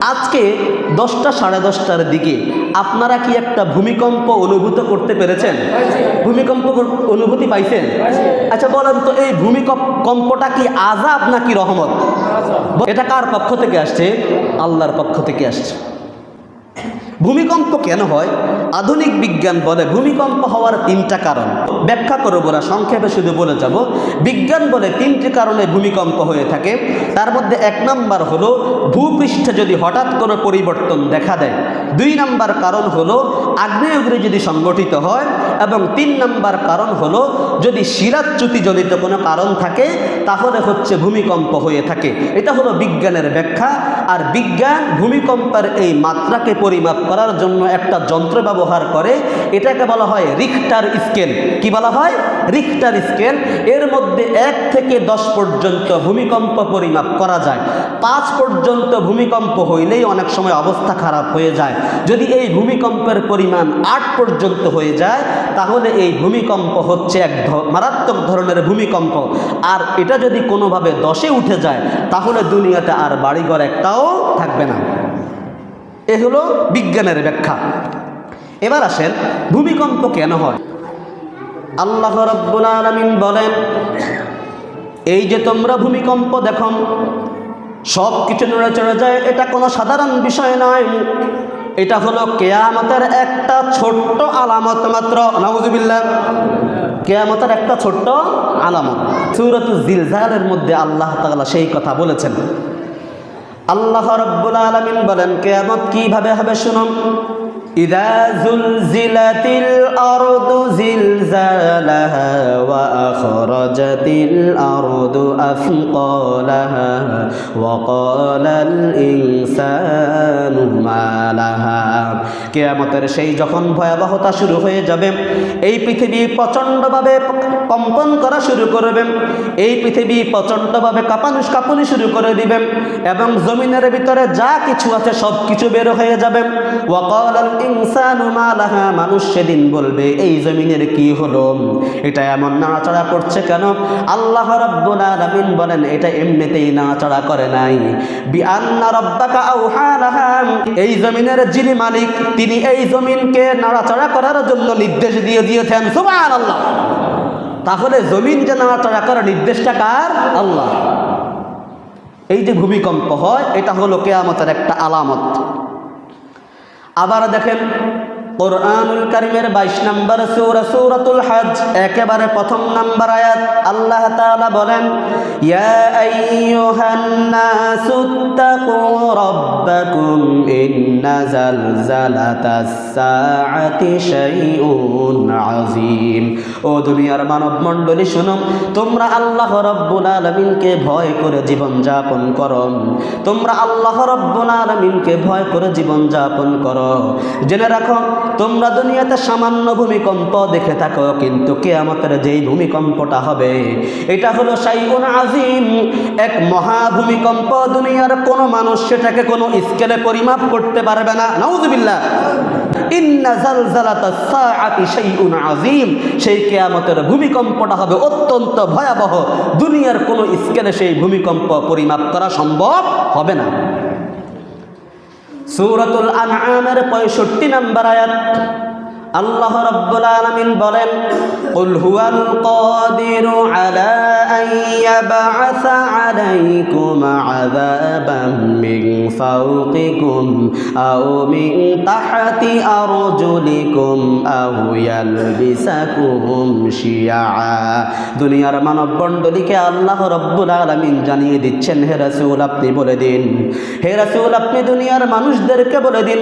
আজকে দশটা সাড়ে দশটার দিকে আপনারা কি একটা ভূমিকম্প অনুভূত করতে পেরেছেন? ভূমিকম্প অনুভূতি পাইছেন? আচ্ছা বলেন তো এই ভূমিকম্পটা কি আজাব নাকি রহমত? এটা কার পক্ষ থেকে আসছে? আল্লাহর পক্ষ থেকে আসছে। ভূমিকম্প কেন হয়? আধুনিক বিজ্ঞান বলে ভূমিকম্প হওয়ার তিনটা কারণ। ব্যাখ্যা করব না সংক্ষেপে শুধু বলে যাব। বিজ্ঞান বলে তিনটি কারণে ভূমিকম্প হয়ে থাকে। তার মধ্যে এক নম্বর হলো, ভূপৃষ্ঠে যদি হঠাৎ কোনো পরিবর্তন দেখা দেয়। দুই নম্বর কারণ হলো, আগ্নেয়গিরি যদি সংগঠিত হয় এবং তিন নাম্বার কারণ হলো, যদি শিরাচ্যুতিজনিত কোনো কারণ থাকে, তাহলে হচ্ছে ভূমিকম্প হয়ে থাকে। এটা হলো বিজ্ঞানের ব্যাখ্যা। আর বিজ্ঞান ভূমিকম্পের এই মাত্রাকে পরিমাপ করার জন্য একটা যন্ত্র ব্যবহার করে। এটাকে বলা হয় রিক্টার স্কেল। কি বলা হয়? Richter scale. এর মধ্যে এক থেকে দশ পর্যন্ত ভূমিকম্প পরিমাপ করা যায়। পাঁচ পর্যন্ত ভূমিকম্প হইলেই অনেক সময় অবস্থা খারাপ হয়ে যায়। যদি এই ভূমিকম্পের পরিমাণ আট পর্যন্ত হয়ে যায় তাহলে এই ভূমিকম্প হচ্ছে এক মারাত্মক ধরনের ভূমিকম্প। আর এটা যদি কোনোভাবে দশে উঠে যায়, তাহলে দুনিয়াতে আর বাড়িঘর একটাও থাকবে না। এ হলো বিজ্ঞানের ব্যাখ্যা। এবার আসেন ভূমিকম্প কেন হয়? আল্লাহ রব্বুল আলামিন বলেন, এই যে তোমরা ভূমিকম্প দেখো সব কিছু নড়ে চড়ে যায়, এটা কোনো সাধারণ বিষয় নয়। এটা হলো কেয়ামতের একটা ছোট্ট আলামত মাত্র। নবজুবিল্লা কেয়ামতের একটা ছোট্ট আলামত। সুরত জিলজালের মধ্যে আল্লাহ তালা সেই কথা বলেছেন। আল্লাহ রব্বুল আলমিন বলেন, কেয়ামত কীভাবে হবে শুনুন। কিয়ামতের সেই যখন ভয়াবহতা শুরু হয়ে যাবে, এই পৃথিবী প্রচণ্ডভাবে কম্পন করা শুরু করবে, এই পৃথিবী প্রচণ্ডভাবে কাঁপানি কাঁপুনি শুরু করে দিবেন এবং জমিনের ভিতরে যা কিছু আছে সব কিছু বের হয়ে যাবে। ওয়াকাল ইনসানু মানুষ সেদিন বলবে, এই জমিনের কি হলো? এটা এমন নাড়াচাড়া করছে কেন? আল্লাহ রাব্বুল আলামিন বলেন, এটা এমনিতেই নাড়াচাড়া করে নাই। বিআন্না রাব্বাকা আওহা লাহা, এই জমিনের যিনি মালিক, তিনি এই জমিনকে নাড়াচাড়া করার জন্য নির্দেশ দিয়ে দিয়েছেন। সুবহানাল্লাহ। তাহলে জমিন যে নাড়াচাড়া করার নির্দেশটা কার? আল্লাহ। এই যে ভূমিকম্প হয়, এটা হলো কেয়ামতের একটা আলামত। আবার দেখেন কোরআনুল কারিমের বাইশ নম্বর সূরা সূরাতুল হজ একেবারে প্রথম নাম্বার আয়াত আল্লাহ তাআলা বলেন ও দুনিয়ার মানব মণ্ডলী শুনো, তোমরা আল্লাহ রব্বুল আলামিনকে ভয় করে জীবন যাপন করো। তোমরা আল্লাহ রব্বুল আলামিনকে ভয় করে জীবন যাপন করো। জেনে রাখো তোমরা দুনিয়াতে সামান্য ভূমিকম্প দেখে থাকো, কিন্তু কেয়ামতের যেই ভূমিকম্পটা হবে, এটা হলো সাইগুন আজিম এক মহা ভূমিকম্প, দুনিয়ার কোনো মানুষ সেটাকে কোনো স্কেলে পরিমাপ করতে পারবে না। জালজালাতাস সাআতি সেই কিয়ামতের ভূমিকম্পটা হবে অত্যন্ত ভয়াবহ। দুনিয়ার কোনো স্কেলে সেই ভূমিকম্প পরিমাপ করা সম্ভব হবে না। সূরাতুল আনআমের 65 নম্বর আয়াত। আল্লাহ রাব্বুল আলামিন বলেন হুয়াল কাদিরু আলা আন ইয়াবআসা আলাইকুম আযাবাম মিন ফাওকিকুম আও মিন তাহতি আরজুলিকুম আও ইয়ালবিসাকুম শিয়া। দুনিয়ার মানব মণ্ডলীকে আল্লাহ রব্বুল আলামিন জানিয়ে দিচ্ছেন, হে রাসূল, আপনি বলে দিন। হে রাসূল, আপনি দুনিয়ার মানুষদেরকে বলে দিন।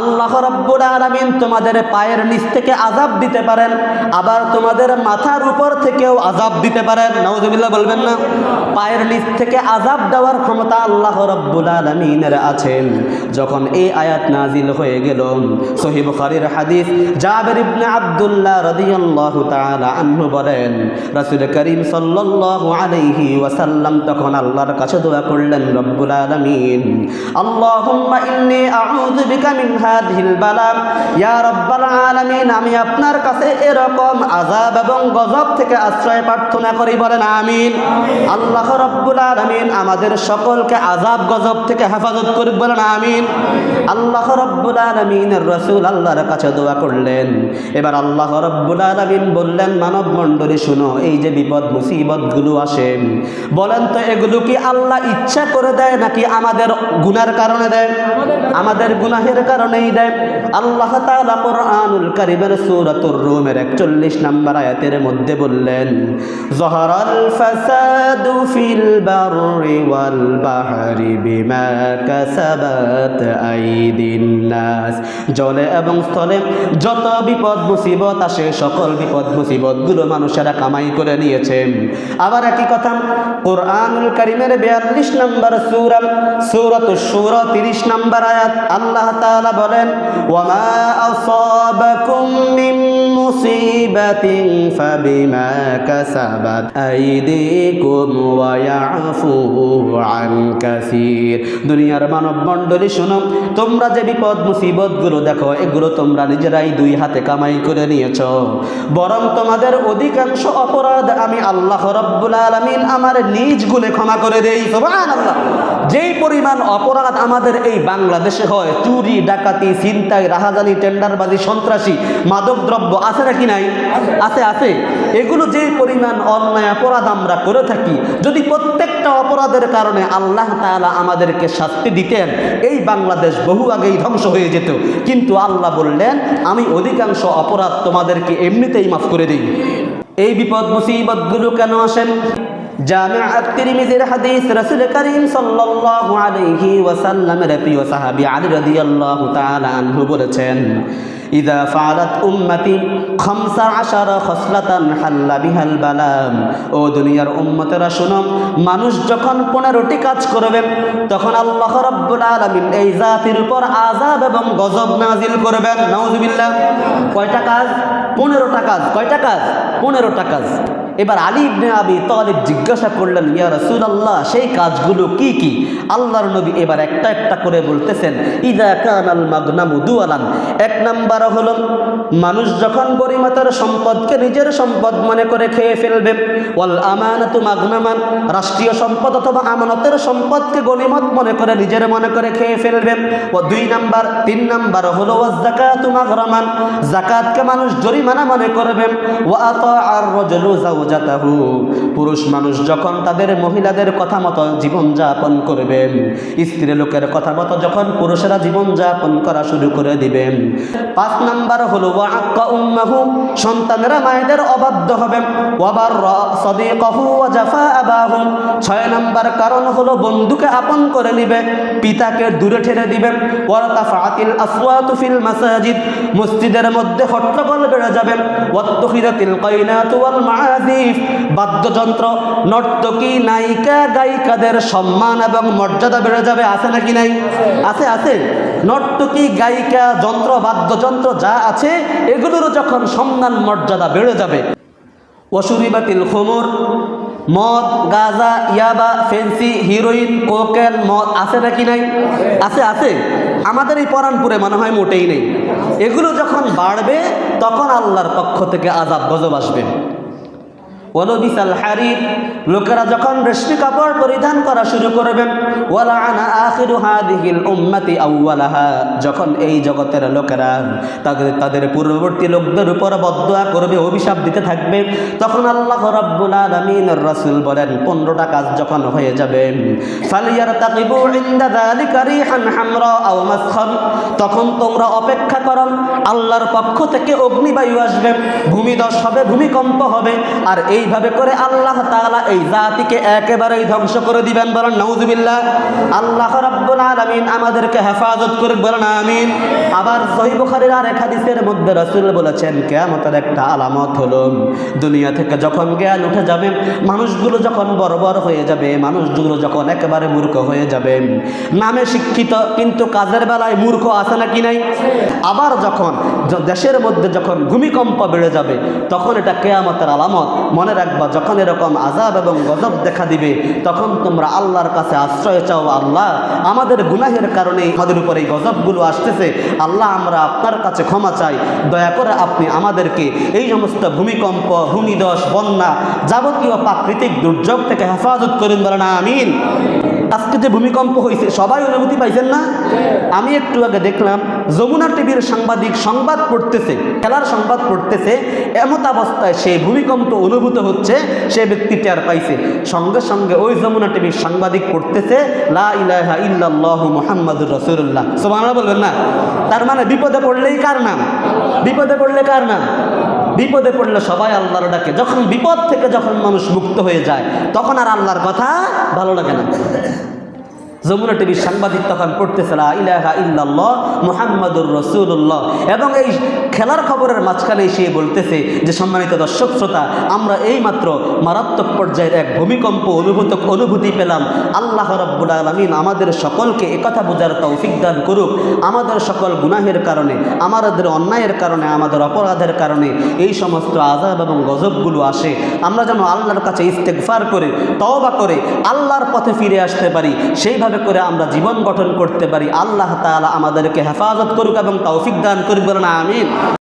আল্লাহ রব্বুল আলামিন তোমাদের পায়ের নিচ থেকে আজাব দিতে পারেন, আবার তোমাদের মাথার উপর থেকেও আজাব দিতে পারেন। নাউজুবিল্লাহ, বলবেন না? পায়ের নিচ থেকে আজাব দেওয়ার ক্ষমতা আল্লাহ রব্বুল আলামিনের আছেন। যখন এই আয়াত নাজিল হয়ে গেল, সহিহ বুখারীর হাদিস, জাবের ইবনে আব্দুল্লাহ রাদিয়াল্লাহু তাআলা আনহু বলেন, রাসূল করিম সাল্লাল্লাহু আলাইহি ওয়াসাল্লাম তখন আল্লাহর কাছে দোয়া করলেন, রব্বুল আলামিন ইন্নী আউযু বিকা মিন বালা। ইয়া রাব্বাল আলামিন আমি আপনার কাছে এরকম আজাব এবং গজব থেকে আশ্রয় প্রার্থনা করি, বলেন আমিন। আল্লাহ রব্বুল আলামিন আমাদের সকলকে আজাব গজব থেকে হেফাজত করি বলেন আমিন। আল্লাহ রব্বুল আলামিনের রসুল আল্লাহর কাছে দোয়া করলেন। এবার আল্লাহ রব্বুল আলামিন বললেন, মানব মণ্ডলী, শুনো, এই যে বিপদ মুসিবতগুলো আসে। বলেন তো, এগুলো কি আল্লাহ ইচ্ছা করে দেয়, নাকি আমাদের গুনার কারণে দেয়? আমাদের গুনাহের কারণেই দেয়। আল্লাহ তাআলা কোরআনুল কারীমের সূরাতুর রুমের 41 নম্বর আয়াতের মধ্যে বললেন, জহরাল ফাসাদু ফিল বাররি ওয়াল বাহরি বিমা কাসাবাত আইদিন নাস। জলে এবং স্থলে যত বিপদ মুসিবত আসে, সকল বিপদ মুসিবতগুলো মানুষেরা কামাই করে নিয়েছে। আবার একই কথা, কোরআনুল কারীমের 42 নম্বর সূরা, সূরাতুশ শূরা 30 নম্বর আয়াত, আল্লাহ তাআলা বলেন ওয়ামা আসাবাকুম মিন মুসিবাতিন ফাবিমা কাসাবাত আইদিকুম ওয়া ইয়াফু আন কাসীর। দুনিয়ার মানব মণ্ডলী শুনো, তোমরা যে বিপদ মুসিবতগুলো দেখো, এগুলো তোমরা নিজেরাই দুই হাতে কামাই করে নিয়েছো। বরং তোমাদের অধিকাংশ অপরাধ আমি আল্লাহ রব্বুল আলামিন আমার নিজ গুণে ক্ষমা করে দেই, সুবহানাল্লাহ। যেই পরিমাণ অপরাধ আমাদের এই বাংলাদেশে হয়, চুরি, ডাকাতি, ছিনতাই, রাহাজানি, টেন্ডারবাজি, সন্ত্রাসী, মাদকদ্রব্য আছে নাকি নাই? আছে আছে। এগুলো যে পরিমাণ অন্যায় অপরাধ আমরা করে থাকি, যদি প্রত্যেকটা অপরাধের কারণে আল্লাহ তাআলা আমাদেরকে শাস্তি দিতেন, এই বাংলাদেশ বহু আগেই ধ্বংস হয়ে যেত। কিন্তু আল্লাহ বললেন, আমি অধিকাংশ অপরাধ তোমাদেরকে এমনিতেই মাফ করে দিই। এই বিপদ মুসিবতগুলো কেন আসেন? আনহু বলেছেন ইদা ফাআলাত উম্মতি খমসা আশারা খসলাতান হাল্লা ও দুনিয়ার উম্মতেরা শুনো, মানুষ যখন পনেরোটি কাজ করবে, তখন আল্লাহ রাব্বুল আলামিন এই জাতির উপর আযাব এবং গজব নাজিল করবেন। নাউজুবিল্লাহ। কয়টা কাজ? পনেরোটা কাজ। কয়টা কাজ? পনেরোটা কাজ। এবার আলী ইবনে আবি তালিব জিজ্ঞাসা করলেন, ইয়া রাসূলুল্লাহ, সেই কাজগুলো কি কি? আল্লাহর নবী এবার একটা একটা করে বলতেছেন, ইদা কানাল মাগনামু দুয়ালান। এক নাম্বার হলো, মানুষ যখন গরিমাতার সম্পদকে নিজের সম্পদ মনে করে খেয়ে ফেলবে, ওয়াল আমানাতু মাগনামান, রাষ্ট্রীয় সম্পদ অথবা আমানতের সম্পদকে গনিমত মনে করে নিজের মনে করে খেয়ে ফেলবে। ও দুই নাম্বার, তিন নাম্বার হলো ওয়াজ যাকাতু মাগরামান, যাকাতকে মানুষ জরিমানা মনে করবে, ওয়া আতা আর রাজুলু পুরুষ মানুষ যখন তাদের মহিলাদের কথা মতো জীবনযাপন করবেন স্ত্রী লোকের কথা মতো যখন পুরুষেরা জীবনযাপন করা শুরু করে দিবেন পাঁচ নাম্বার হলো উম্মাহু, সন্তানেরা মায়েদের অবাধ্য হবে। ওয়াবার সদিকাহু আবাহু। ছয় নাম্বার কারণ হলো, বন্ধুকে আপন করে নিবে, পিতাকে দূরে ঠেলে দিবে। ওয়ারতাফাতিল আসওয়াতু ফিল মাসাজিদ, মসজিদের মধ্যে হট্টগোল বেড়ে যাবে। কাইনাতু ওয়াল মাআজিফ বাদ্যযন্ত্র, নর্তকী, নায়িকা, গায়িকাদের সম্মান এবং মর্যাদা বেড়ে যাবে, আছে নাকি নাই? আছে আছে। নর্তকী, গায়িকা, যন্ত্র, বাদ্যযন্ত্র যা আছে, এগুলোরও যখন সম্মান, মর্যাদা বেড়ে যাবে। ওসুরিবাতিল খোমর, মদ, গাজা, ইয়াবা, ফেন্সি, হিরোইন, কোকেন, মদ, আছে নাকি নাই? আছে আছে। আমাদের এই পরানপুরে মনে হয় মোটেই নেই। এগুলো যখন বাড়বে, তখন আল্লাহর পক্ষ থেকে আজাব গজব আসবে। লোকেরা যখন রেশমি কাপড় পরিধান করা শুরু করবেন যখন এই জগতের লোকেরা তাদের তাদের পূর্ববর্তী লোকদের উপর বদদোয়া করবে, অভিশাপ দিতে থাকবে, তখন আল্লাহ রাব্বুল আলামিনের রাসূল বলেন 15টা কাজ যখন হয়ে যাবে তখন তোমরা অপেক্ষা করো, আল্লাহর পক্ষ থেকে অগ্নিবায়ু আসবে ভূমিধস হবে, ভূমিকম্প হবে, আর এইভাবে করে আল্লাহ তাআলা এই জাতিকে একেবারেই ধ্বংস করে দিবেন বলেন, নাউজুবিল্লাহ। আল্লাহ রাব্বুল আলামিন আমাদেরকে হেফাজত করুক বলেন, আমিন। আবার সহিহ বুখারীর আর এক হাদিসের মধ্যে রাসূল বলেছেন, কিয়ামতের একটা আলামত হলো, দুনিয়া থেকে যখন জ্ঞান উঠে যাবে, মানুষগুলো যখন বর্বর হয়ে যাবে, মানুষগুলো যখন একেবারে মূর্খ হয়ে যাবে, নামে শিক্ষিত কিন্তু কাজের বেলায় মূর্খ আছে নাকি নাই? আবার যখন দেশের মধ্যে যখন ভূমিকম্প বেড়ে যাবে, তখন এটা কেয়ামতের আলামত, মনে মনে রাখবা, যখন এরকম আজাব এবং গজব দেখা দিবে, তখন তোমরা আল্লাহর কাছে আশ্রয় চাও, আল্লাহ আমাদের গুনাহের কারণে আমাদের উপর এই গজবগুলো আসতেছে, আল্লাহ আমরা আপনার কাছে ক্ষমা চাই, দয়া করে আপনি আমাদেরকে এই সমস্ত ভূমিকম্প, ভূমিদশ, বন্যা যাবতীয় প্রাকৃতিক দুর্যোগ থেকে হেফাজত করুন বলেন, আমিন। আজকে যে ভূমিকম্প হয়েছে সবাই অনুভূতি পাইছেন না? আমি একটু আগে দেখলাম, যমুনা টিভির সাংবাদিক সংবাদ পড়তেছে, খেলার সংবাদ পড়তেছে, এমত অবস্থায় সেই ভূমিকম্প অনুভূত হচ্ছে, সে ব্যক্তি টের পাইছে। সঙ্গে সঙ্গে ওই যমুনা টিভির সাংবাদিক পড়তেছে, লা ইলাহা ইল্লাল্লাহ বলবেন না? তার মানে বিপদে পড়লেই কার নাম? বিপদে পড়লে কার নাম? বিপদে পড়লে সবাই আল্লাহর ডাকে। যখন বিপদ থেকে যখন মানুষ মুক্ত হয়ে যায়, তখন আর আল্লাহর কথা ভালো লাগে না। যমুনা টিভির সাংবাদিক তখন পড়তেছে ইলাহা ইল্লাল্লাহ মুহাম্মাদুর রসুল্লাহ এবং এই খেলার খবরের মাঝখানে সে বলতেছে যে, সম্মানিত দর্শক, শ্রোতা, আমরা এই মাত্র মারাত্মক পর্যায়ের এক ভূমিকম্প অনুভূত, অনুভূতি পেলাম। আল্লাহ রব্বুল আলমিন আমাদের সকলকে একথা বোঝার তৌফিক দান করুক। আমাদের সকল গুনাহের কারণে, আমাদের অন্যায়ের কারণে, আমাদের অপরাধের কারণে এই সমস্ত আজাব এবং গজবগুলো আসে। আমরা যেন আল্লাহর কাছে ইস্তেকফার করে, তওবা করে, আল্লাহর পথে ফিরে আসতে পারি। সেইভাবে করে আমরা জীবন গঠন করতে পারি? আল্লাহ তালা আমাদেরকে হেফাজত করুক এবং তৌফিক দান করুক। বলেন, আমিন।